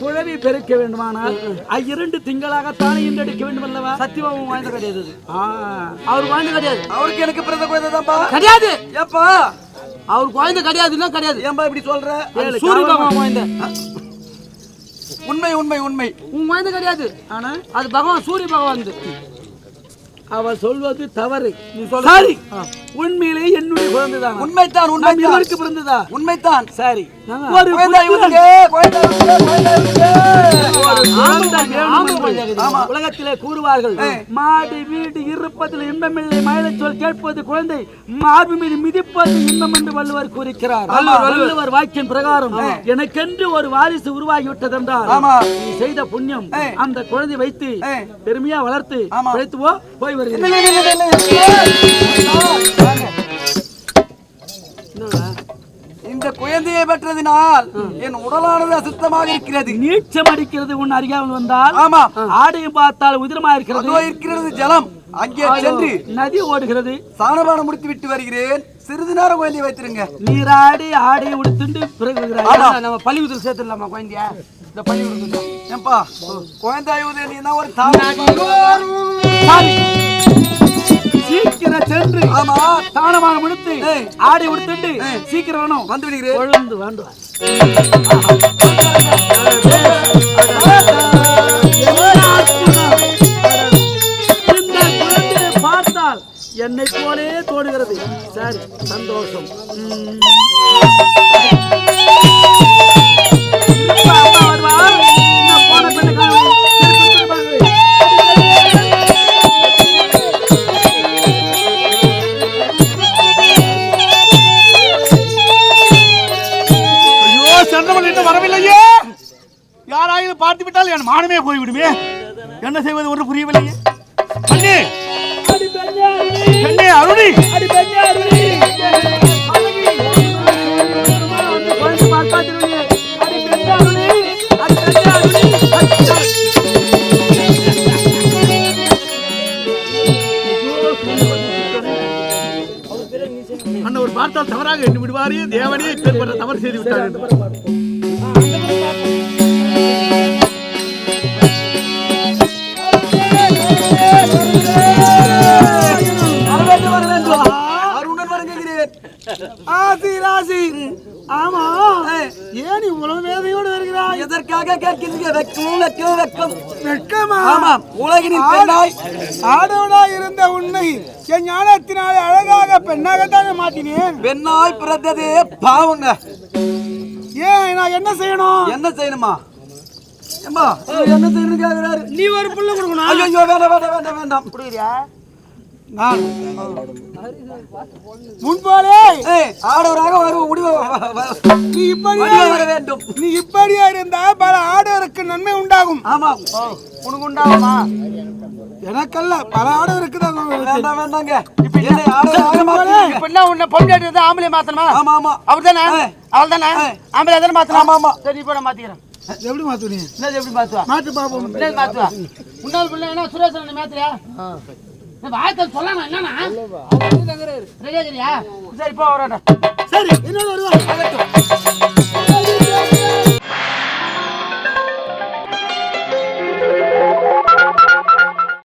குழவி பெருக்க வேண்டுமானால் இரண்டு திங்களாகத்தானே ஈன்றெடுக்க வேண்டும் அல்லவா? சத்தியமாவும் வாழ்ந்த கிடையாது அவர் வாழ்ந்த கிடையாது. அவருக்கு எனக்கு பிறந்த குழந்தை தான்ப்பா. கிடையாது. ஏப்பா. அவர் குழந்தை கிடையாதுன்னா கிடையாது. ஏன்பா இப்படி சொல்ற? அது சூரிய பகவான் குழந்தை உண்மை உண்மை உண்மை. உன் குழந்தை கிடையாது. ஆனா? அது பகவான் சூரிய பகவான் அவள் சொல்வது தவறு. நீ சொல்ல சரி. உண்மையிலே என்னுடைய குழந்தைதான் பிறந்ததா? சரி. ஒரு. உலகத்திலே கூறுவார்கள் மாடு வீடு இருப்பதில் இன்பமில்லை. மயிலச் சொல் கேட்பது குழந்தை மார்பு மீது மிதிப்பது இன்பம் என்று வள்ளுவர் கூறுகிறார். வள்ளுவர். வாக்கின் பிரகாரம் எனக்கென்று ஒரு வாரிசு உருவாகிவிட்டதென்றால். நீ செய்த புண்ணியம் அந்த குழந்தை வைத்து. பெருமையா வளர்த்து போ போய் வருகிறேன் பெற்றதினால் என் உடலானது அசுத்தமாக இருக்கிறது. நீச்சம் அடிக்கிறது உன் அறியாமல் வந்தால் ஆமா. ஆடையும் பார்த்தால் உதிரமா இருக்கிறது. இருக்கிறது ஜலம். அங்கே சென்று நதி ஓடுகிறது. சாணபானம் முடித்து விட்டு வருகிறேன். சிறிது நேரம் குழந்தையை வைத்திருங்க. நீராடி ஆடை உடுத்துண்டு பிறகு. நம்ம பள்ளிக்கூடத்தில் சேர்த்துடலாமா குழந்தைய? இந்த பள்ளிக்கூடத்தில் ஏன்பா குழந்தை நீ தான் ஒரு சாரி. சீக்கிரம் சென்று. ஆமா. தானமாக முடித்து. ஆடை உடுத்துண்டு. சீக்கிரம் வேணும் வந்து விடுகிறேன் கொழுந்து பார்த்தால் என்னை போலே தோடுகிறது. சரி சந்தோஷம். பார்த்து விட்டால் என் மானமே போய்விடுமே. என்ன செய்வது ஒன்று புரியவில்லையே. அண்ணே. அருணி. அண்ணன் ஒரு பார்த்தால் தவறாக எண்ணி விடுவாரே தேவனே இப்பேற்பட்ட தவறு செய்து விட்டார் ஆசி, ராசி. ஆமா. ஏன் இவ்வளவு வேதையோடு வருகிறாய்? எதற்காக கேட்கிறீங்க வெக்கம் வெக்கம் வெக்கம் வெட்கமா? ஆமாம் உலகினின் பெண்ணாய். ஆடவனா இருந்த உன்னை என் ஞானத்தினாலே அழகாக பெண்ணாகத்தானே மாட்டினேன் பெண்ணாய் பிறந்ததே பாவங்க. ஏன்? நான் என்ன செய்யணும்? என்ன செய்யணுமா? என்ன செய்யணும் கேக்குறாரு? நீ ஒரு புள்ள கொடுக்கணும். ஐயோ, வேண்டாம் வேண்டாம் வேண்டாம் வேண்டாம். புரியுறியா நான் முன்போலே. ஏய் ஆடவராக வரு முடிவு நீ இப்படியே வர வேண்டும். நீ இப்படியே இருந்தா பல ஆடவருக்கு நன்மை உண்டாகும். ஆமாம் உனக்கு உண்டாகுமா? எனக்கல்ல பல ஆடவருக்கு தான் வேண்டாம் வேண்டாங்க. இப்ப என்ன? உன்னை ஆம்பளை மாத்தணுமா? ஆமா ஆமா. அவர் தானே. அவள் தானே. ஆம்பளை தானே மாத்தணும்? ஆமா, ஆமா. சரி இப்போ நான் மாத்திக்கிறேன். எப்படி மாத்துவீங்க? என்னது எப்படி மாத்துவா? மாட்டு பாப்போம். என்னது மாத்துவா? முன்னாள் பிள்ளை என்ன சுரேஷ் அண்ணனை வாய்த்தல் சொல்லணும் என்னன்னா சரி போ சரி இன்னொரு வருவா